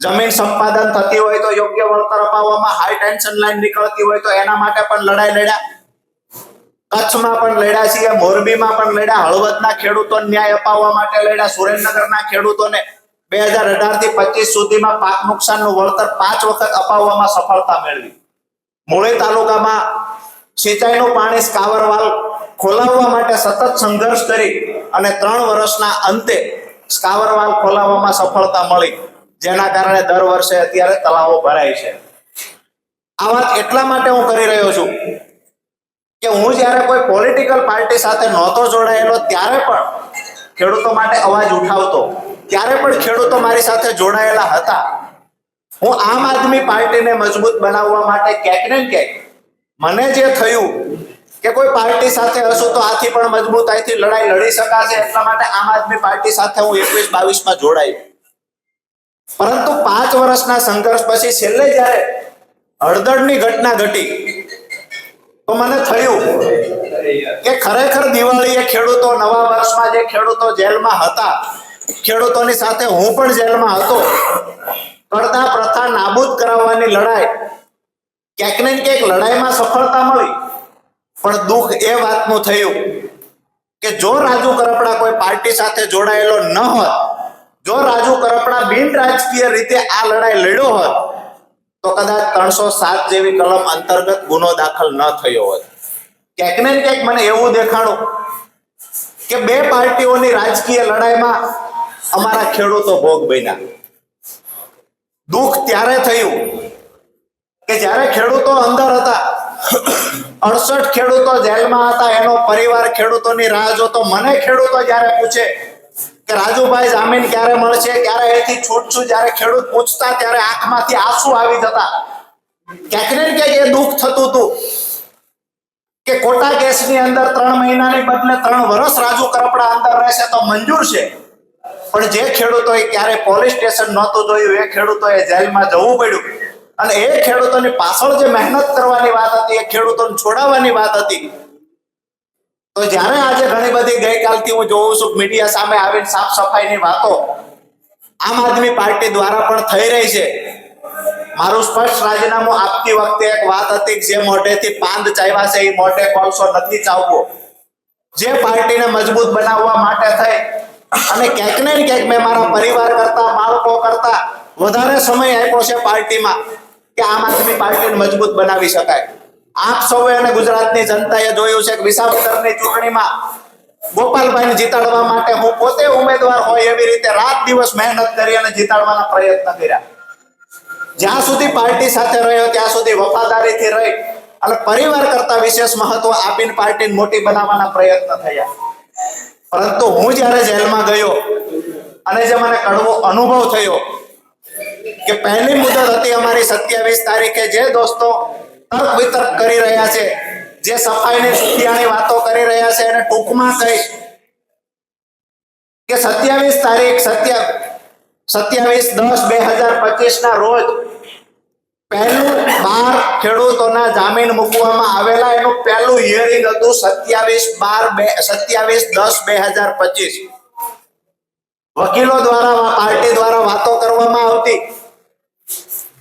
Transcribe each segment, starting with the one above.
જમીન સંપાદન થતી હોય તો યોગ્ય વળતર અપાવવામાં હાઈ ટેન્શન લાઈન નીકળતી હોય તો એના માટે પણ લડાઈ લડ્યા. કચ્છમાં પણ લડ્યા છીએ, મોરબીમાં પણ લડ્યા, હળવદના ખેડૂતોને ન્યાય અપાવવા માટે લડ્યા, સુરેન્દ્રનગરના ખેડૂતોને બે હજાર અઢારથી પચીસ સુધીમાં પાક નુકસાનનું વળતર પાંચ વખત અપાવવામાં સફળતા મેળવી. મૂળી તાલુકામાં સિંચાઈનું પાણી સ્કાવરવાલ ખોલાવવા માટે સતત સંઘર્ષ કરી અને ત્રણ વર્ષના અંતે સ્કાવરવાલ ખોલાવવામાં સફળતા મળી. જેના કારણે દર વર્ષે અત્યારે તળાવો ભરાય છે. આ વાત એટલા માટે હું કરી રહ્યો છું કે હું જ્યારે કોઈ પોલિટિકલ પાર્ટી સાથે નહોતો જોડાયેલો, ત્યારે પણ ખેડૂતો માટે અવાજ ઉઠાવતો, ત્યારે પણ ખેડૂતો મારી સાથે જોડાયેલા હતા. હું આમ આદમી પાર્ટીને મજબૂત બનાવવા માટે ક્યાંક ને ક્યાંક મને જે થયું કે કોઈ પાર્ટી સાથે હશું તો આથી પણ મજબૂતાઈથી લડાઈ લડી શકાશે, એટલા માટે આમ આદમી પાર્ટી સાથે હું એકવીસ બાવીસમાં જોડાયો પરંતુ પાંચ વર્ષના સંઘર્ષ પછી છેલ્લે જ્યારે હળદળની ઘટના ઘટી, તો મને થયું કે ખરેખર દિવાળીએ ખેડૂતો નવા વર્ષમાં જે ખેડૂતો જેલમાં હતા, ખેડૂતોની સાથે હું પણ જેલમાં હતો, કરતા પ્રથા નાબૂદ કરાવવાની લડાઈ ક્યાંક ને ક્યાંક લડાઈમાં સફળતા મળી. પણ દુઃખ એ વાતનું થયું કે જો રાજુ કરપડા કોઈ પાર્ટી સાથે જોડાયેલો ન હોત જો રાજુ કરપડા બિન રાજકીય રીતે આ લડાઈ લડ્યો હોત, તો કદાચ ત્રણસો સાત જેવી કલમ અંતર્ગત ગુનો દાખલ ન થયો હોત. ક્યાંક ને ક્યાંક મને એવું દેખાણું કે બે પાર્ટીઓની રાજકીય લડાઈમાં અમારા ખેડૂતો ભોગ બન્યા. દુઃખ ત્યારે થયું કે જ્યારે ખેડૂતો અંદર હતા, અડસઠ ખેડૂતો જેલમાં હતા, એનો પરિવાર ખેડૂતોની રાહ જોતો, મને ખેડૂતો જ્યારે પૂછે કે રાજુભાઈ જામીન ક્યારે મળશે? ક્યારે એથી છૂટશું? જ્યારે ખેડૂત પૂછતા, ત્યારે આંખમાંથી આંસુ આવી જતા. ક્યાંક ને ક્યાંક એ દુઃખ થતું હતું કે કોટા કેસની અંદર ત્રણ મહિનાની બદલે ત્રણ વર્ષ રાજુ કરપડા અંદર રહેશે તો મંજૂર છે. પણ જે ખેડૂતોએ ક્યારે પોલીસ સ્ટેશન નહોતું જોયું, એ ખેડૂતોએ જેલમાં જવું પડ્યું. અને એ ખેડૂતોની પાછળ જે મહેનત કરવાની વાત હતી, એ ખેડૂતોને છોડાવવાની વાત હતી તો જ્યારે આજે ઘણી બધી ગઈકાલથી હું જોઉં છું મીડિયા સામે આવીને સાફ સફાઈની વાતો આમ આદમી પાર્ટી દ્વારા પણ થઈ રહી છે. મારું સ્પષ્ટ રાજીનામું આપતી વખતે એક વાત હતી જે મોઢેથી પાંદ ચાવ્યા છે, એ મોઢે કોલસો નથી ચાવવો. જે પાર્ટીને મજબૂત બનાવવા માટે થઈ અને ક્યાંક ને ક્યાંક મેં મારા પરિવાર કરતા, બાળકો કરતા વધારે સમય આપ્યો છે પાર્ટીમાં કે આમ આદમી પાર્ટીને મજબૂત બનાવી શકાય. આપ સૌએ અને ગુજરાતની જનતાએ જોયું છે કે વિસાવદરની ચૂંટણીમાં ગોપાલભાઈને જીતાડવા માટે હું પોતે ઉમેદવાર હોય એવી રીતે રાત દિવસ મહેનત કરી અને જીતાડવાના પ્રયત્ન કર્યા. જ્યાં સુધી પાર્ટી સાથે રહ્યો ત્યાં સુધી વફાદારીથી રહી અને પરિવાર કરતા વિશેષ મહત્વ આપીને પાર્ટીને મોટી બનાવવાના પ્રયત્ન થયા. પરંતુ હું જ્યારે જેલમાં ગયો અને જે મને કડવો અનુભવ થયો કે પહેલી મુદત હતી અમારી સત્યાવીસ તારીખે, જે દોસ્તો તર્ક કરી રહ્યા છે. જે સફાઈની સુખિયાની વાતો કરી રહ્યા છે અને ટૂંકમાં કહી કે સત્યાવીસ તારીખ સત્ય સત્યાવીસ દસ બે હજાર પચીસ ના રોજ પહેલું બાર ખેડૂતોના જામીન મૂકવામાં આવેલા. એનું પહેલું હિયરિંગ હતું સત્યાવીસ બાર બે સત્યાવીસ દસ બે હજાર પચીસ. વકીલો દ્વારા, પાર્ટી દ્વારા વાતો કરવામાં આવતી.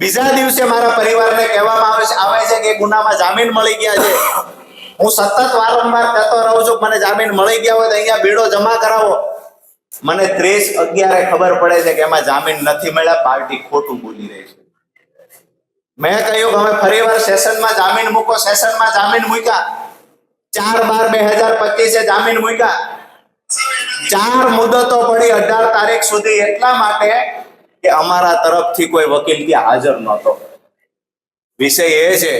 બીજા દિવસે મારા પરિવારને કહેવામાં આવે છે આવે છે કે ગુનામાં જામીન મળી ગયા છે. હું સતત વારંવાર કહેતો રહું છું, મને જામીન મળી ગયા હોય તો અહીંયા બીડો જમા કરાવો. મને ત્રીસ અગિયારે ખબર પડે છે કે એમાં જામીન નથી મળ્યા, પાર્ટી ખોટું બોલી રહી છે. મેં કહ્યું કે ફરી ફરીવાર સેશનમાં જામીન મૂકો, સેશનમાં જામીન મૂક્યા. ચાર બાર બે હજાર પચીસે જામીન મૂક્યા. ચાર મુદતો પડી અઢાર તારીખ સુધી એટલા માટે કે અમારા તરફથી કોઈ વકીલ ત્યાં હાજર નહોતો. વિષય એ છે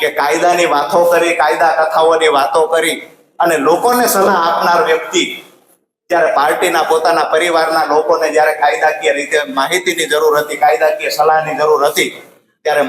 કે કાયદાની વાતો કરી, કાયદા કથાઓની વાતો કરી અને લોકોને સલાહ આપનાર વ્યક્તિ જ્યારે પાર્ટીના પોતાના પરિવારના લોકોને જ્યારે કાયદાકીય રીતે માહિતીની જરૂર હતી, કાયદાકીય સલાહની જરૂર હતી, ત્યારે